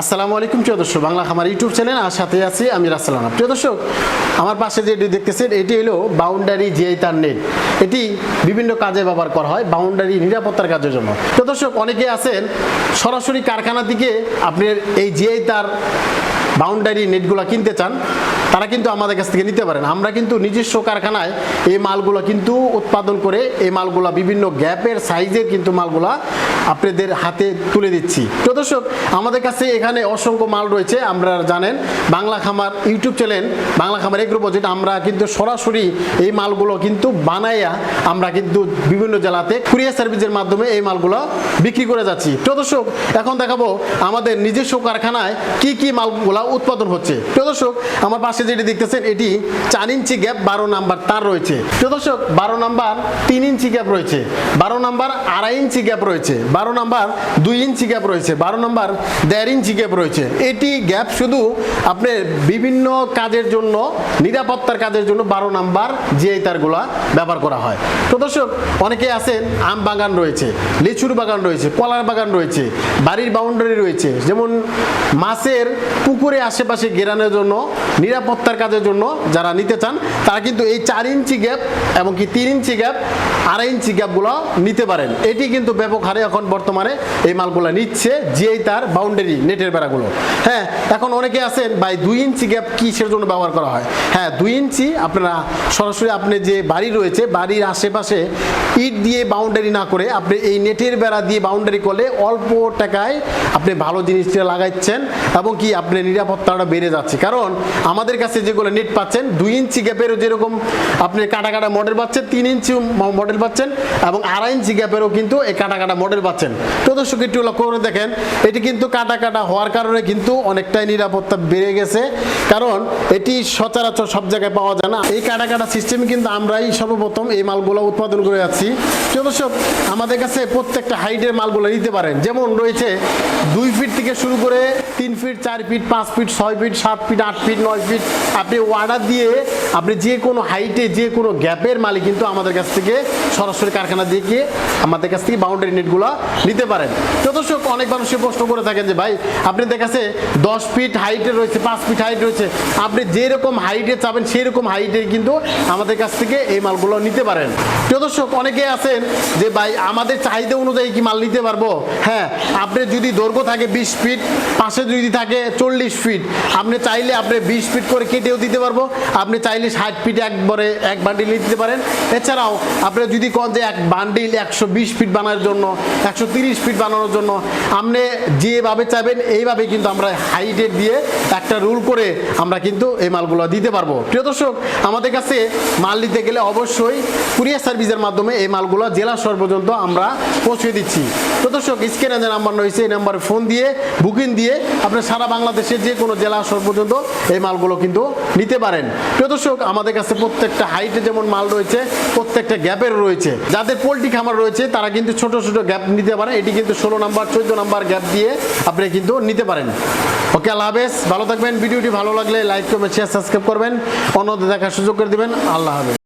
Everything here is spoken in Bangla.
আসসালামু আলাইকুম, প্রিয় দর্শক, বাংলা আমার ইউটিউব চ্যানেল, আর সাথে আছি আমি রাসালানা প্রিয় দর্শক, আমার পাশে যেটি দেখতেছেন, এটি হলো বাউন্ডারি জিআই তার নেট। এটি বিভিন্ন কাজে ব্যবহার করা হয়, বাউন্ডারি নিরাপত্তার কাজের জন্য। প্রিয় দর্শক, অনেকে আছেন, সরাসরি কারখানা থেকে আপনি এই জিআই তার বাউন্ডারি নেটগুলো কিনতে চান তারা কিন্তু আমাদের কাছ থেকে নিতে পারেন। আমরা কিন্তু নিজস্ব কারখানায় এই মালগুলো কিন্তু উৎপাদন করে এই মালগুলা বিভিন্ন গ্যাপের সাইজের কিন্তু মালগুলা আপনাদের হাতে তুলে দিচ্ছি। তো দর্শক, আমাদের কাছে এখানে অসংখ্য মাল রয়েছে। আমরা জানেন, বাংলা খামার ইউটিউব চ্যানেল, বাংলা খামার এগ্রো বাজেট আমরা কিন্তু সরাসরি এই মালগুলো কিন্তু বানাইয়া আমরা কিন্তু বিভিন্ন জেলাতে কুরিয়ার সার্ভিসের মাধ্যমে এই মালগুলো বিক্রি করে যাচ্ছি। তো দর্শক, এখন দেখাবো আমাদের নিজস্ব কারখানায় কি কি মালগুলা উৎপাদন হচ্ছে। প্রিয় দর্শক, আমার পাশে যেটি দেখতেছেন, এটি চার ইঞ্চি গ্যাপ বারো নাম্বার তার রয়েছে। প্রিয় দর্শক, বারো নাম্বার তিন ইঞ্চি গ্যাপ রয়েছে, বারো নাম্বার আড়াই ইঞ্চি গ্যাপ রয়েছে, বারো নাম্বার দুই ইঞ্চি গ্যাপ রয়েছে, বারো নাম্বার দেড় ইঞ্চি গ্যাপ রয়েছে। এটি গ্যাপ শুধু আপনার বিভিন্ন কাজের জন্য, নিরাপত্তার কাজের জন্য বারো নাম্বার যে তারগুলা ব্যবহার করা হয়। তো দর্শক, অনেকে আছেন, আম বাগান রয়েছে, লিচুর বাগান রয়েছে, কলার বাগান রয়েছে, বাড়ির বাউন্ডারি রয়েছে, যেমন মাছের পুকুরে আশেপাশে গেরানোর জন্য নিরাপত্তার কাজের জন্য যারা নিতে চান, তারা কিন্তু এই চার ইঞ্চি গ্যাপ এবং কি তিন ইঞ্চি গ্যাপ, আড়াই ইঞ্চি গ্যাপগুলো নিতে পারেন। এটি কিন্তু ব্যাপক হারে এখন বর্তমানে এই মালগুলো নিচ্ছে, যেই তার বাউন্ডারি নেটের বেড়াগুলো। হ্যাঁ এখন অনেকে আছেন, ভাই, দুই ইঞ্চি গ্যাপ কিসের জন্য ব্যবহার করা হয়? হ্যাঁ দুই ইঞ্চি আপনারা সরাসরি আপনি যে বাড়ি রয়েছে, বাড়ির আশেপাশে ইট দিয়ে বাউন্ডারি না করে আপনি এই নেটের বেড়া দিয়ে বাউন্ডারি করলে অল্প টাকায় আপনি ভালো জিনিসটা লাগাচ্ছেন এবং কি আপনার নিরাপত্তাটা বেড়ে যাচ্ছে। কারণ আমাদের কাছে যেগুলো নেট পাচ্ছেন, দুই ইঞ্চি গ্যাপেরও যেরকম আপনি কাটা কাটা মডেল পাচ্ছেন, তিন ইঞ্চি মডেল পাচ্ছেন, এবং আড়াই ইঞ্চি গ্যাপেরও কিন্তু এই কাটা কাটা মডেল পাচ্ছেন। তো দর্শক, একটু লক্ষ্য করে দেখেন, এটি কিন্তু কাটা কাটা হওয়ার কারণে কিন্তু অনেকটাই নিরাপত্তা বেড়ে গেছে। কারণ এটি সচরাচর সব জায়গায় পাওয়া যায় না। এই কাটা কাটা সিস্টেমে কিন্তু আমরাই সর্বপ্রথম এই মালগুলো উৎপাদন করে যাচ্ছি। তো দর্শক, আমাদের কাছে প্রত্যেকটা হাইটের মালগুলো নিতে পারেন। যেমন রয়েছে দুই ফিট থেকে শুরু করে তিন ফিট চার ফিট পাঁচ ফিট ছয় ফিট সাত ফিট আট ফিট নয় ফিট আপনি অর্ডার দিয়ে আপনি যে কোনো হাইটে যে কোনো গ্যাপের মালিক কিন্তু আমাদের কাছ থেকে সরাসরি কারখানা দিয়ে গিয়ে আমাদের কাছ থেকে বাউন্ডারি নেটগুলো নিতে পারেন। দর্শক, অনেক মানুষে প্রশ্ন করে থাকেন যে, ভাই, আপনি দেখাচ্ছে দশ ফিট হাইটে রয়েছে, পাঁচ ফিট হাইট রয়েছে। আপনি যেরকম হাইটে চাবেন সেই রকম হাইটে কিন্তু আমাদের কাছ থেকে এই মালগুলো নিতে পারেন। দর্শক, অনেকে আছেন যে, ভাই, আমাদের চাহিদা অনুযায়ী কি মাল নিতে পারব? হ্যাঁ আপনি যদি দৈর্ঘ্য থাকে বিশ ফিট পাশে যদি থাকে চল্লিশ ফিট আপনি চাইলে আপনি বিশ ফিট করে কেটেও দিতে পারব। আপনি চাইলে ষাট ফিট একবারে এক বান্ডিল দিতে পারেন। এছাড়াও আপনি যদি কন যে এক বান্ডিল একশো বিশ ফিট বানানোর জন্য, একশো তিরিশ ফিট বানানোর জন্য, আপনি যেভাবে চাইবেন, এইভাবে কিন্তু আমরা হাইটের দিয়ে একটা রুল করে আমরা কিন্তু এই মালগুলো দিতে পারব। প্রিয় দর্শক, আমাদের কাছে মাল নিতে গেলে অবশ্যই কুরিয়ার সার্ভিসের মাধ্যমে এই মালগুলো জেলা শহর পর্যন্ত আমরা পৌঁছে দিচ্ছি। তো দর্শক, স্ক্রিনে যে নাম্বার রয়েছে, এই নাম্বারে ফোন দিয়ে বুকিং দিয়ে আপনি সারা বাংলাদেশের যে কোনো জেলা শহর পর্যন্ত এই মালগুলো কিন্তু নিতে পারেন। প্রিয় দর্শক, আমাদের কাছে প্রত্যেকটা হাইটে যেমন মাল রয়েছে, প্রত্যেকটা গ্যাপের রয়েছে। যাদের পোলট্রি খামার রয়েছে, তারা কিন্তু ছোট ছোট গ্যাপ নিতে পারে। এটি কিন্তু ষোলো নাম্বার, চোদ্দ নাম্বার গ্যাপ দিয়ে আপনি কিন্তু নিতে পারেন। ওকে, আল্লাহ হাফেজ। ভালো থাকবেন। ভিডিওটি ভালো লাগলে লাইক, কমেন্ট শেয়ার সাবস্ক্রাইব করবেন। অন্যদের দেখার সুযোগ করে দেবেন। আল্লাহ হাফেজ।